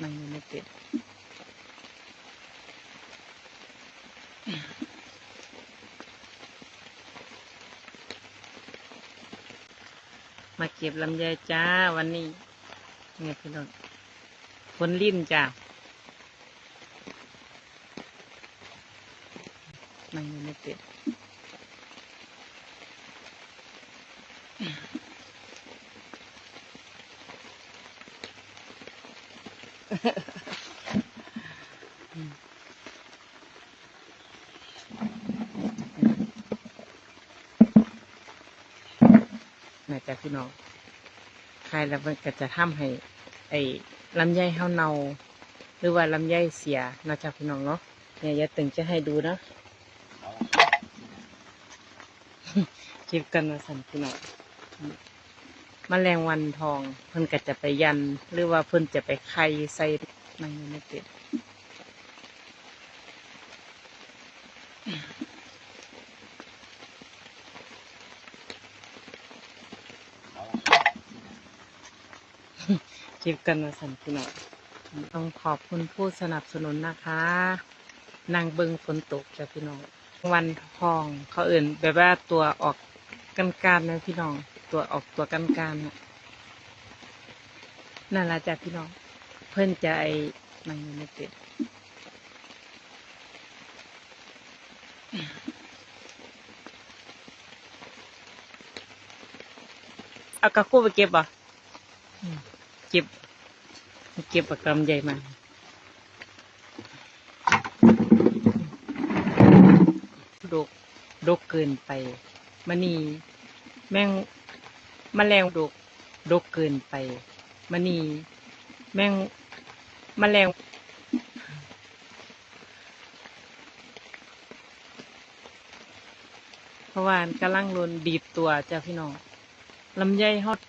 มันยังไม่ติดมาเก็บลำไยจ้าวันนี้เนี่ยพี่น้องคนลิ้นจ้ามันยังไม่ติด น่าจะพี่น้องใครแล้วมันก็จะทำให้ ไอ้ลำไยเฮาเนาหรือว่าลำไยเสียนะจ๊ะพี่น้องเนาะเนี่ยยายตึงจะให้ดูนะคลิปกันมาสั่นพี่น้องมแมลงวันทอง เพิ่นก็จะไปยัน หรือว่าเพิ่นจะไปไข่ใส่มันยังไม่ติด คลิปกันมาสันพี่น้องต้องขอบคุณผู้สนับสนุนนะคะ นางเบิงฝนตกจ้ะพี่น้อง วันทองเขาเอื่นแบบว่าตัวออกกันการนะพี่น้อง ตัวออกตัวกันการน่ะนั่นละจ้ะพี่น้อง เพิ่นจะไอ้มันยังไม่ติดเอากระคู่ไปเก็บบ่ เก็บเก็บปากกำใหญ่มาดกดกเกินไปมันนี่แมงมแมลงดกดกเกินไปมันนี่แมงมแมลงเพราะว่ากำลังลนบีบตัวจ้าพี่น้องลำไยฮอด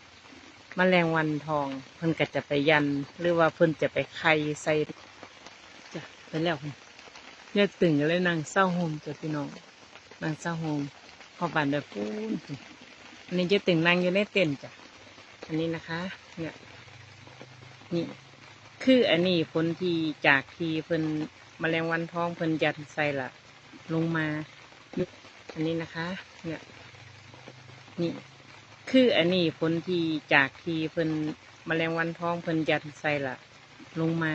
มแมลงวันทองเพิ่นก็จะไปยัน หรือว่าเพิ่นจะไปไข่ใส่จ้ะไปแล้วเพิ่นเนี่ยตึงก็เลยนั่งเศร้าโฮมจ้ะพี่น้องนั่งเศร้าโฮมพอบานแบบปูนอันนี้จะตึงนั่งอยู่ในเต็นท์จ้ะอันนี้นะคะ เนี่ยนี่คืออันนี้ผลที่จากที่เพิ่นมแมลงวันทองเพิ่นยันใส่ละลงมายุบอันนี้นะคะ เนี่ยนี่ คืออันนี้ผลที่จากที่เพิ่นมแมลงวันทองเพิ่นยัดใส่ละลงมา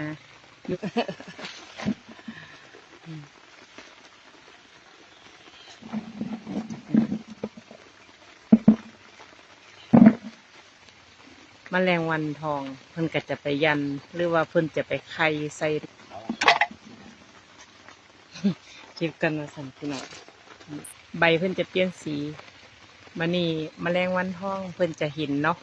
แมลงวันทองเพิ่นก็จะไปยัน หรือว่าเพิ่นจะไปไข่ใส่คลิปกันมาสั่นพี่น้องใบเพิ่นจะเปลี่ยนสี มันนี่มแมลงวันทองเพิ่นจะเห็นเนาะ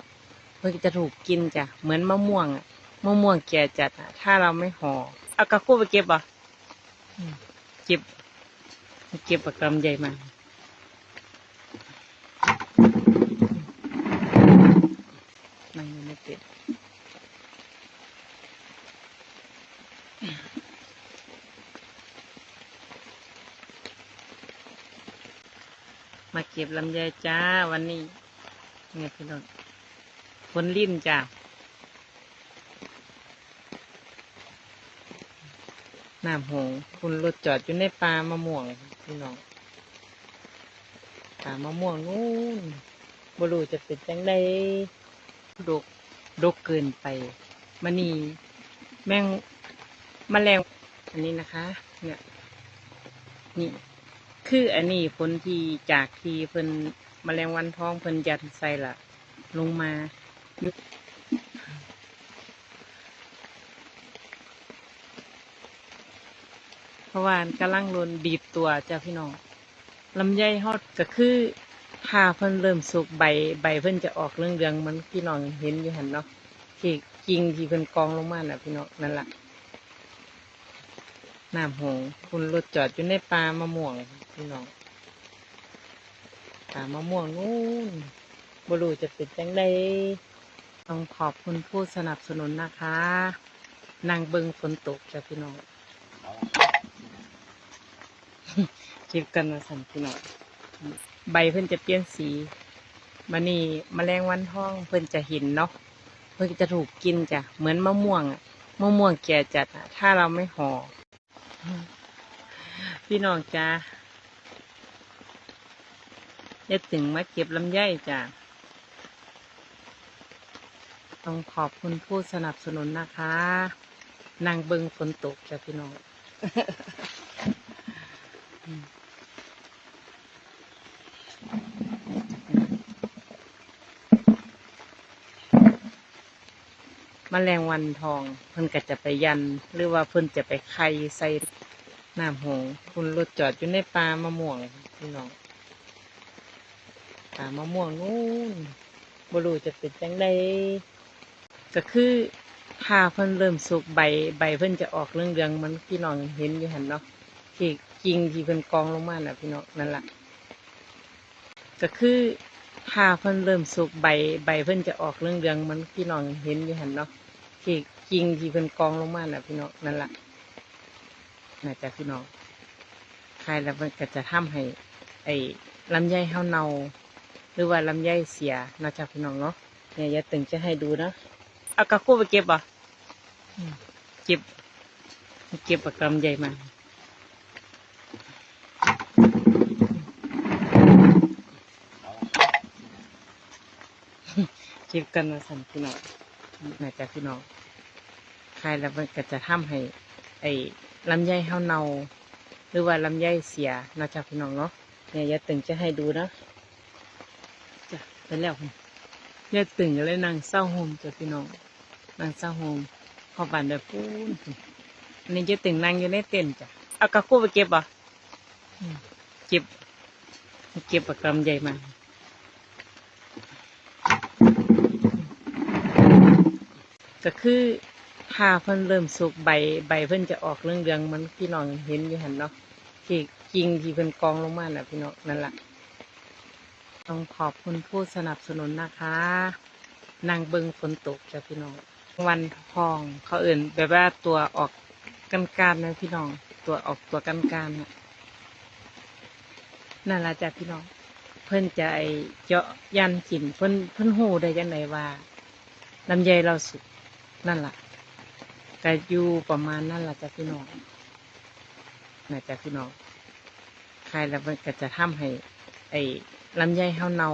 เพิ่นจะถูกกินจ้ะเหมือนมะม่วงอะมะม่วงแก่จัดอะถ้าเราไม่ห่อเอากระคู่ไปเก็บอะเก็บ เก็บปากกำใหญ่มามันยังไม่ติด มาเก็บลำไยจ้าวันนี้เนี่ยพี่น้องคนลิ้นจ้าน้ำหงคุณรถจอดอยู่ในป่ามะม่วงพี่น้องป่ามะม่วงนู่นบรูจะเป็นจังไดดกดกเกินไปมันนี่แม่งมแมลงอันนี้นะคะ เนี่ยนี่ คืออันนี้ผลที่จากที่เพิ่นมแมลงวันทองเพิ่นยัดใส่ละลงมายุบเพราะว่ากำลังลนบีบตัวจ้าพี่น้องลำไยฮอดก็คือถ้าเพิ่นเริ่มสุกใบใบเพิ่นจะออกเรื่องเรืองมันพี่น้องเห็นอยู่หันเนาะที่กิ่งที่เพิ่นกองลงมาน่ะพี่น้องนั่นแหละ น้ำหงคุณรถจอดอยู่ในป่ามะม่วงพี่น้องป่ามะม่วงนู่นบรูจะเป็นจังไดต้องขอบคุณผู้สนับสนุนนะคะ นางเบิงฝนตกจ้ะพี่น้องคลิปกันมาสั่นพี่น้องใบเพิ่นจะเปลี่ยนสีมันนี่มแมลงวันทองเพิ่นจะเห็นเนาะเพิ่นจะถูกกินจ้ะเหมือนมะม่วงอะมะม่วงแก่จัดอะถ้าเราไม่ห่อ พี่น้องจ้าอย่าถึงมาเก็บลำไยจ้าต้องขอบคุณผู้สนับสนุนนะคะ นางเบิงฝนตกจ้ะพี่น้อง มแมลงวันทอง เพิ่นก็จะไปยัน หรือว่าเพิ่นจะไปไข่ใส่น้ำหงคุณรถจอดอยู่ในป่ามะม่วงพี่น้องป่ามะม่วงนู่นบรูจะเป็นจังไดก็คือถ้าเพิ่นเริ่มสุกใบใบเพิ่นจะออกเรื่องเรืองมันพี่น้องเห็นอยู่หันเนาะที่กิ่งที่เพิ่นกองลงมาน่ะพี่น้องนั่นแหละก็คือถ้าเพิ่นเริ่มสุกใบใบเพิ่นจะออกเรื่องเรืองมันพี่น้องเห็นอยู่หันเนาะ ที่กิ่งที่เพิ่นกองลงมาน่ะพี่น้องนั่นแหละน่าจะพี่น้องใครแล้วมันก็จะทำให้ ไอ้ลำไยเฮาเนาหรือว่าลำไยเสียนะจ๊ะพี่น้องเนาะเนี่ยยาตึงจะให้ดูนะเอากระคู่ไปเก็บอะเก็บ เก็บปากลำไยมาเก็บกันมาสั่นพี่น้อง นะจ๊ะพี่น้องใครแล้วมันก็จะทำให้ ไอ้ลำไยเฮาเนาหรือว่าลำไยเสียนะจ๊ะพี่น้องเนาะเนี่ยยาตึงจะให้ดูนะจ้ะไปแล้วคุณยาตึงก็เลยนั่งเศร้าโฮมจ้ะพี่น้องนั่งเศร้าโฮมข้าบ้านเด้อปูนนอันนี้ยาตึงนั่งอยู่ในเต็นจ้ะเอากระคู่ไปเก็บบ่อืมเก็บ เก็บปากกำใหญ่มา ก็คือถ้าเพิ่นเริ่มสุกใบใบเพิ่นจะออกเรื่องเรืองมันพี่น้องเห็นอยู่หันเนาะที่กิ่งที่เพิ่นกองลงมาน่ะพี่น้องนั่นแหละต้องขอบคุณผู้สนับสนุนนะคะนางเบิงฝนตกจ้ะพี่น้องวันทองเขาเอื่นแบบว่าตัวออกกันการนะพี่น้อง ตัวออกตัวกันการน่ะนั่นละจ้ะพี่น้อง เพิ่นจะไอเจาะยันจินเพิ่นเพิ่นหูได้ยังไงว่าลำไยเราสุก นั่นแหละก็อยู่ประมาณนั่นแหละจ้ะพี่น้องน่ะจ้ะพี่น้องใครแล้วมันก็จะทำให้ ไอ้ลำไยเฮาเนา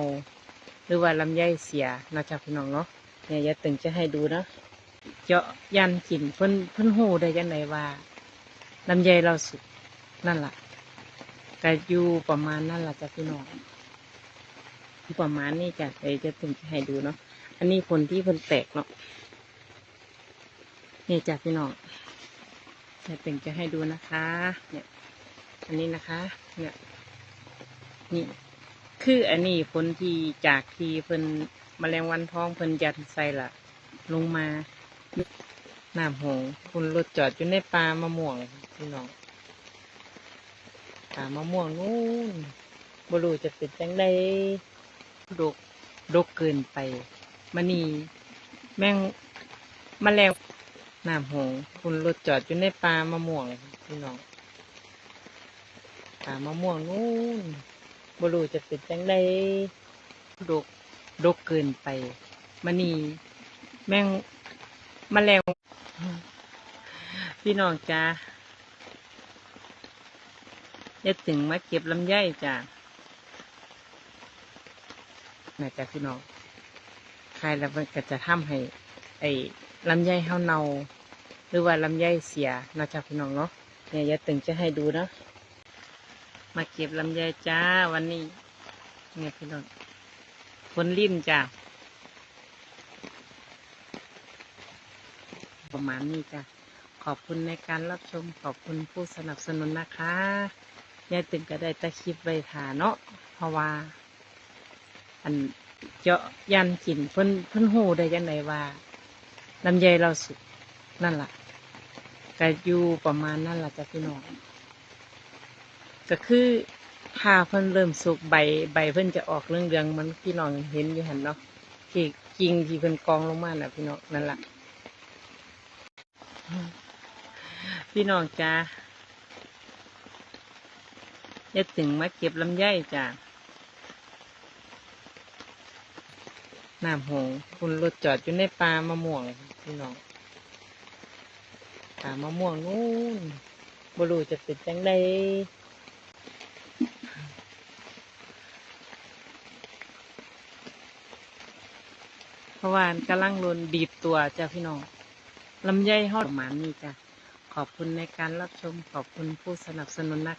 หรือว่าลำไยเสียนะจ๊ะพี่น้องเนาะเนี่ยยาตึงจะให้ดูนะเจาะยันจินเพิ่นเพิ่นหูได้ยังไงว่าลำไยเราสุกนั่นแหละก็อยู่ประมาณนั่นแหละจ้ะพี่น้องประมาณนี้จ้ะเดี๋ยวจะตึงจะให้ดูเนาะอันนี้ผลที่เพิ่นแตกเนาะ นี่จ้ะพี่น้องยายตึงจะให้ดูนะคะ เนี่ย อันนี้นะคะ เนี่ย นี่ คืออันนี้ผลที่จากที่เพิ่นแมลงวันทองเพิ่นยัดใส่ละลงมาน้ำหงคุณรถจอดอยู่ในป่ามะม่วงพี่น้องป่ามะม่วงนู่นบรูจะเป็นจังไดดกดกเกินไปมานี่แม่งแมลง น้ำหงคุณรถจอดอยู่ในป่ามะม่วงพี่น้องป่ามะม่วงนู่นบรูจะเป็นจังไดดกดกเกินไปมานี่แม่งมแมลงพี่น้องจ้าอย่าถึงมาเก็บลำไยจ้าน่าจะพี่น้องใครแล้วมันก็จะทำให้ ไอ้ลำไยเฮาเนา หรือว่าลำไยเสียนะจ๊ะพี่น้องเนาะเนี่ยย่าตึงจะให้ดูนะมาเก็บลำไยจ้าวันนี้ เนี่ยพี่น้องฝนลิ่นจ้าประมาณนี้จ้ะขอบคุณในการรับชมขอบคุณผู้สนับสนุนนะคะยายตึงก็ได้ตะคลิปไว้ถาเนาะเพราะว่า อันเจาะยันจินเพิ่นเพิ่นหูได้ยังไงว่าลำไยเราสุกนั่นแหละ ก็อยู่ประมาณนั่นแหละจ้ะพี่น้องก็คือถ้าเพิ่นเริ่มสุกใบใบเพิ่นจะออกเรื่องเรืองมันพี่น้องเห็นอยู่หันเนาะที่กิ่งที่เพิ่นกองลงมาน่ะ พี่น้องนั่นแหละพี่น้องจ้าอย่าถึงมาเก็บลำไยจ้าน้ำหงคุณรถจอดอยู่ในป่ามะม่วงพี่น้อง ขามะม่วงนู่นบรูจะเป็นจังไดเพราะว่ากำลังลนบีบตัวจ้าพี่น้องลำไยฮอดหมานี่จ้ะขอบคุณในการรับชมขอบคุณผู้สนับสนุนนะคะ